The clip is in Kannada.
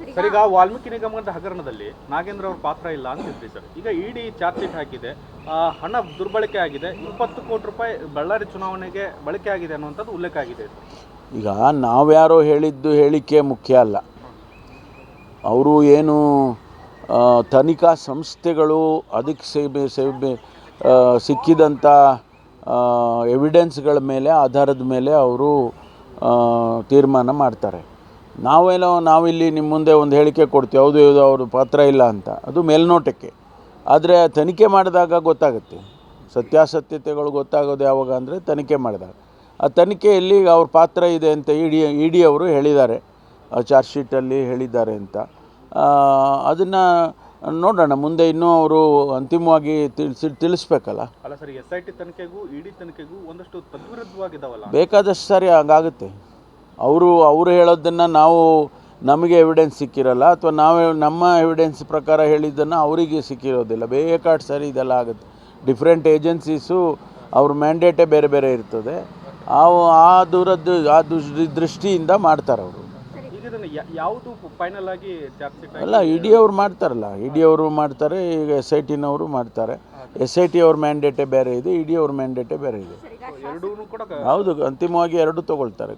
ಸರ್ ಈಗ ವಾಲ್ಮೀಕಿ ನಿಗಮದ ಹಗರಣದಲ್ಲಿ ನಾಗೇಂದ್ರ ಅವ್ರ ಪಾತ್ರ ಇಲ್ಲ ಅಂತ ಅಂತಿದ್ರಿ ಸರ್. ಈಗ ಇಡಿ ಚಾರ್ಜ್ ಶೀಟ್ ಹಾಕಿದೆ. ಹಣ ದುರ್ಬಳಕೆ ಆಗಿದೆ. ಇಪ್ಪತ್ತು ಕೋಟಿ ರೂಪಾಯಿ ಬಳ್ಳಾರಿ ಚುನಾವಣೆಗೆ ಬಳಕೆ ಆಗಿದೆ ಅನ್ನುವಂಥದ್ದು ಉಲ್ಲೇಖ ಆಗಿದೆ ಈಗ ನಾವ್ಯಾರೋ ಹೇಳಿದ್ದು ಹೇಳಿಕೆ ಮುಖ್ಯ ಅಲ್ಲ. ಅವರು ಏನು ತನಿಖಾ ಸಂಸ್ಥೆಗಳು ಅದಕ್ಕೆ ಸೇಬೆ ಆ, ಸಿಕ್ಕಿದಂಥ ಎವಿಡೆನ್ಸ್ಗಳ ಮೇಲೆ ಆಧಾರದ ಮೇಲೆ ಅವರು ತೀರ್ಮಾನ ಮಾಡ್ತಾರೆ. ನಾವೇನೋ ನಾವಿಲ್ಲಿ ನಿಮ್ಮ ಮುಂದೆ ಒಂದು ಹೇಳಿಕೆ ಕೊಡ್ತೀವಿ ಹೌದು ಇದು ಅವ್ರ ಪಾತ್ರ ಇಲ್ಲ ಅಂತ. ಅದು ಮೇಲ್ನೋಟಕ್ಕೆ. ಆದರೆ ತನಿಖೆ ಮಾಡಿದಾಗ ಗೊತ್ತಾಗುತ್ತೆ. ಸತ್ಯಾಸತ್ಯತೆಗಳು ಗೊತ್ತಾಗೋದು ಯಾವಾಗ ಅಂದರೆ ತನಿಖೆ ಮಾಡಿದಾಗ. ಆ ತನಿಖೆಯಲ್ಲಿ ಅವ್ರ ಪಾತ್ರ ಇದೆ ಅಂತ ಇಡಿ ಇ ಡಿ ಅವರು ಹೇಳಿದ್ದಾರೆ ಚಾರ್ಜ್ ಶೀಟಲ್ಲಿ ಹೇಳಿದ್ದಾರೆ ಅಂತ. ಅದನ್ನು ನೋಡೋಣ. ಮುಂದೆ ಇನ್ನೂ ಅವರು ಅಂತಿಮವಾಗಿ ತಿಳಿಸಿ ತಿಳಿಸ್ಬೇಕಲ್ಲ. ಅಲ್ಲ ಸರ್ ಎಸ್ ಐ ಟಿ ತನಿಖೆಗೂ ಇಡಿ ತನಿಖೆಗೂ ಒಂದಷ್ಟು ತದ್ವಿರುದ್ಧವಾಗಿದ್ದಾವಲ್ಲ. ಬೇಕಾದಷ್ಟು ಸರಿ ಹಂಗಾಗುತ್ತೆ. ಅವರು ಅವರು ಹೇಳೋದನ್ನು ನಾವು ನಮಗೆ ಎವಿಡೆನ್ಸ್ ಸಿಕ್ಕಿರಲ್ಲ ಅಥವಾ ನಾವು ನಮ್ಮ ಎವಿಡೆನ್ಸ್ ಪ್ರಕಾರ ಹೇಳಿದ್ದನ್ನು ಅವರಿಗೆ ಸಿಕ್ಕಿರೋದಿಲ್ಲ. ಬೇಕಾಟ್ ಸರಿ ಇದೆಲ್ಲ ಆಗುತ್ತೆ. ಡಿಫ್ರೆಂಟ್ ಏಜೆನ್ಸೀಸು ಅವ್ರ ಮ್ಯಾಂಡೇಟೇ ಬೇರೆ ಬೇರೆ ಇರ್ತದೆ. ಆ ಆ ದೂರದ್ದು ಆ ದೃಷ್ಟಿ ದೃಷ್ಟಿಯಿಂದ ಮಾಡ್ತಾರೆ ಅವರು. ಅಲ್ಲ ಇಡಿ ಅವ್ರು ಮಾಡ್ತಾರಲ್ಲ. ಇಡಿ ಅವರು ಮಾಡ್ತಾರೆ ಈಗ ಎಸ್ ಐ ಟಿನವರು ಮಾಡ್ತಾರೆ. ಎಸ್ ಐ ಟಿ ಅವ್ರ ಮ್ಯಾಂಡೇಟೇ ಬೇರೆ ಇದೆ ಇಡಿ ಅವ್ರ ಮ್ಯಾಂಡೇಟೇ ಬೇರೆ ಇದೆ. ಹೌದು ಅಂತಿಮವಾಗಿ ಎರಡು ತಗೊಳ್ತಾರೆ.